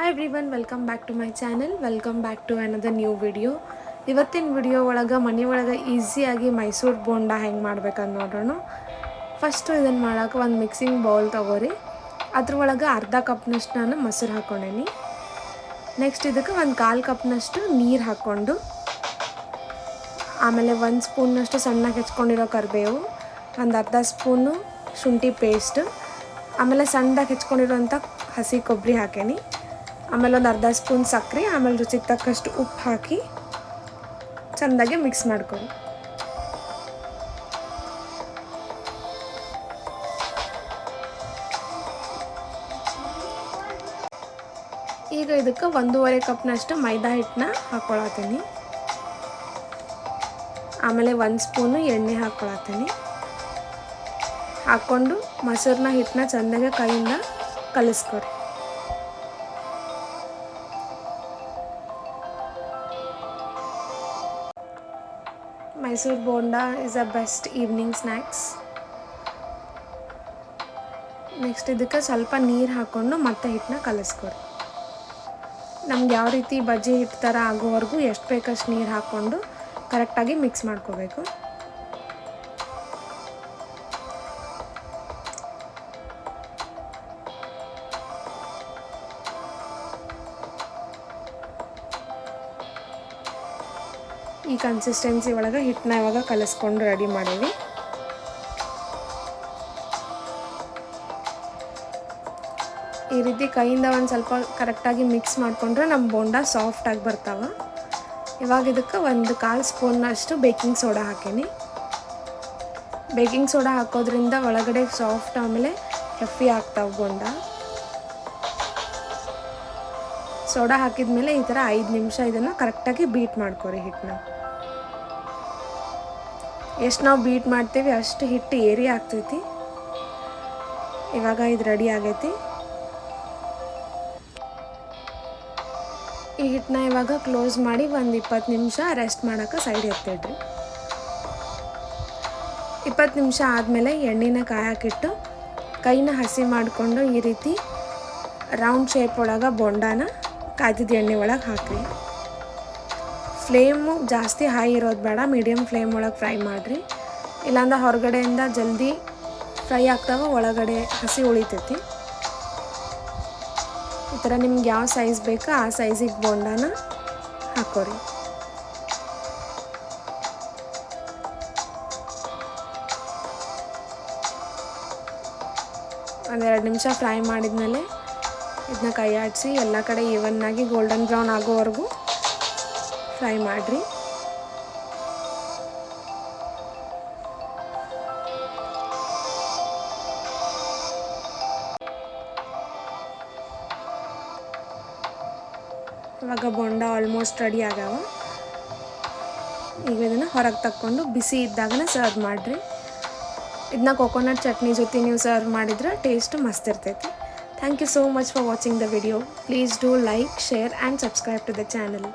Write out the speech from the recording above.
Hi everyone welcome back to my channel welcome back to another new video ಇವತ್ತಿನ video ಒಳಗೆ, ಮನೆ ಒಳಗೆ ಈಸಿಯಾಗಿ ಮೈಸೂರು ಬೋಂಡ ಹೆಂಗೆ ಮಾಡ್ಬೇಕಂತ ನೋಡೋಣ. ಫಸ್ಟು ಇದನ್ನು ಮಾಡೋಕೆ ಒಂದು ಮಿಕ್ಸಿಂಗ್ ಬೌಲ್ ತೊಗೋರಿ. ಅದ್ರೊಳಗೆ ಅರ್ಧ ಕಪ್ನಷ್ಟು ನಾನು ಮೊಸರು ಹಾಕ್ಕೊಂಡೇನಿ ನೆಕ್ಸ್ಟ್ ಇದಕ್ಕೆ ಒಂದು ಕಾಲು ಕಪ್ನಷ್ಟು ನೀರು ಹಾಕ್ಕೊಂಡು ಆಮೇಲೆ ಒಂದು ಸ್ಪೂನ್ನಷ್ಟು ಸಣ್ಣಗೆ ಹೆಚ್ಕೊಂಡಿರೋ ಕರಿಬೇವು, ಒಂದು ಅರ್ಧ ಸ್ಪೂನು ಶುಂಠಿ ಪೇಸ್ಟ್ ಆಮೇಲೆ ಸಣ್ಣದಾಗಿ ಹೆಚ್ಕೊಂಡಿರೋಂಥ ಹಸಿ ಕೊಬ್ಬರಿ ಹಾಕೇನಿ. ಆಮೇಲೆ ಒಂದು ಅರ್ಧ ಸ್ಪೂನ್ ಸಕ್ಕರೆ, ಆಮೇಲೆ ರುಚಿಗೆ ತಕ್ಕಷ್ಟು ಉಪ್ಪು ಹಾಕಿ ಚೆಂದಾಗಿ ಮಿಕ್ಸ್ ಮಾಡ್ಕೊಳ್ಳಿ. ಈಗ ಇದಕ್ಕೆ ಒಂದೂವರೆ ಕಪ್ನಷ್ಟು ಮೈದಾ ಹಿಟ್ಟನ್ನ ಹಾಕ್ಕೊಳತ್ತೀನಿ ಆಮೇಲೆ ಒಂದು ಸ್ಪೂನು ಎಣ್ಣೆ ಹಾಕ್ಕೊಳತ್ತೀನಿ ಹಾಕ್ಕೊಂಡು ಮೊಸರನ್ನ ಹಿಟ್ಟನ್ನ ಚೆನ್ನಾಗಿ ಕೈಯಿಂದ ಕಲಿಸ್ಕೊರಿ Mysuru bonda is a best evening snacks next ಇದಕ್ಕೆ ಸ್ವಲ್ಪ ನೀರು ಹಾಕ್ಕೊಂಡು ಮತ್ತೆ ಹಿಟ್ಟನ್ನ ಕಲಿಸ್ಕೊಡಿ. ನಮ್ಗೆ ಯಾವ ರೀತಿ ಬಜ್ಜಿ ಹಿಟ್ಟು ಥರ ಆಗೋವರೆಗೂ ಎಷ್ಟು ಬೇಕಷ್ಟು ನೀರು ಹಾಕ್ಕೊಂಡು ಕರೆಕ್ಟಾಗಿ ಮಿಕ್ಸ್ ಮಾಡ್ಕೋಬೇಕು. ಈ ಕನ್ಸಿಸ್ಟೆನ್ಸಿ ಒಳಗೆ ಹಿಟ್ಟನ್ನ ಇವಾಗ ಕಲಿಸ್ಕೊಂಡು ರೆಡಿ ಮಾಡೀವಿ. ಈ ರೀತಿ ಕೈಯಿಂದ ಒಂದು ಸ್ವಲ್ಪ ಕರೆಕ್ಟಾಗಿ ಮಿಕ್ಸ್ ಮಾಡಿಕೊಂಡ್ರೆ ನಮ್ಮ ಬೋಂಡ ಸಾಫ್ಟಾಗಿ ಬರ್ತಾವೆ. ಇವಾಗ ಇದಕ್ಕೆ ಒಂದು ಕಾಲು ಸ್ಪೂನ್ನಷ್ಟು ಬೇಕಿಂಗ್ ಸೋಡಾ ಹಾಕೀನಿ. ಬೇಕಿಂಗ್ ಸೋಡಾ ಹಾಕೋದ್ರಿಂದ ಒಳಗಡೆ ಸಾಫ್ಟ್ ಆಮೇಲೆ ಹೆಫಿ ಆಗ್ತಾವೆ ಬೋಂಡ. ಸೋಡಾ ಹಾಕಿದ್ಮೇಲೆ ಈ ಥರ ಐದು ನಿಮಿಷ ಇದನ್ನು ಕರೆಕ್ಟಾಗಿ ಬೀಟ್ ಮಾಡ್ಕೊರಿ ಹಿಟ್ಟನ್ನ. ಎಷ್ಟು ನಾವು ಬೀಟ್ ಮಾಡ್ತೀವಿ ಅಷ್ಟು ಹಿಟ್ಟು ಏರಿ ಆಗ್ತೈತಿ. ಇವಾಗ ಇದು ರೆಡಿ ಆಗೈತಿ. ಈ ಹಿಟ್ಟನ್ನ ಇವಾಗ ಕ್ಲೋಸ್ ಮಾಡಿ ಒಂದು ಇಪ್ಪತ್ತು ನಿಮಿಷ ರೆಸ್ಟ್ ಮಾಡೋಕೆ ಸೈಡ್ ಎತ್ತಿಡ್ರಿ. ಇಪ್ಪತ್ತು ನಿಮಿಷ ಆದಮೇಲೆ ಎಣ್ಣೆನ ಕಾಯಾಕಿಟ್ಟು ಕೈನ ಹಸಿ ಮಾಡಿಕೊಂಡು ಈ ರೀತಿ ರೌಂಡ್ ಶೇಪ್ ಒಳಗೆ ಬೊಂಡಾನ ಕಾಯ್ದಿದ್ದ ಎಣ್ಣೆ ಒಳಗೆ ಹಾಕಿರಿ. ಫ್ಲೇಮು ಜಾಸ್ತಿ ಹೈ ಇರೋದು ಬೇಡ ಮೀಡಿಯಮ್ ಫ್ಲೇಮ್ ಒಳಗೆ ಫ್ರೈ ಮಾಡಿರಿ. ಇಲ್ಲಾಂದ್ರೆ ಹೊರಗಡೆಯಿಂದ ಜಲ್ದಿ ಫ್ರೈ ಆಗ್ತಾವ, ಒಳಗಡೆ ಹಸಿ ಉಳಿತೈತಿ. ಈ ಥರ ನಿಮ್ಗೆ ಯಾವ ಸೈಜ್ ಬೇಕೋ ಆ ಸೈಜಿಗೆ ಬೋಂಡಾನ ಹಾಕೋರಿ. ಒಂದೆರಡು ನಿಮಿಷ ಫ್ರೈ ಮಾಡಿದ್ಮೇಲೆ ಇದನ್ನ ಕೈ ಆಡಿಸಿ ಎಲ್ಲ ಕಡೆ ಈವನ್ನಾಗಿ ಗೋಲ್ಡನ್ ಬ್ರೌನ್ ಆಗೋವರೆಗೂ ಫ್ರೈ ಮಾಡಿರಿ. ಇವಾಗ ಬೊಂಡ ಆಲ್ಮೋಸ್ಟ್ ರೆಡಿ ಆಗ್ಯಾವ. ಈಗ ಇದನ್ನು ಹೊರಗೆ ತಕ್ಕೊಂಡು ಬಿಸಿ ಇದ್ದಾಗನೇ ಸರ್ವ್ ಮಾಡಿರಿ. ಇದನ್ನ ಕೊಕೊನಟ್ ಚಟ್ನಿ ಜೊತೆ ನೀವು ಸರ್ವ್ ಮಾಡಿದ್ರೆ ಟೇಸ್ಟ್ ಮಸ್ತ್ ಇರ್ತೈತಿ. Thank you so much for watching the video. Please do like, share and subscribe to the channel.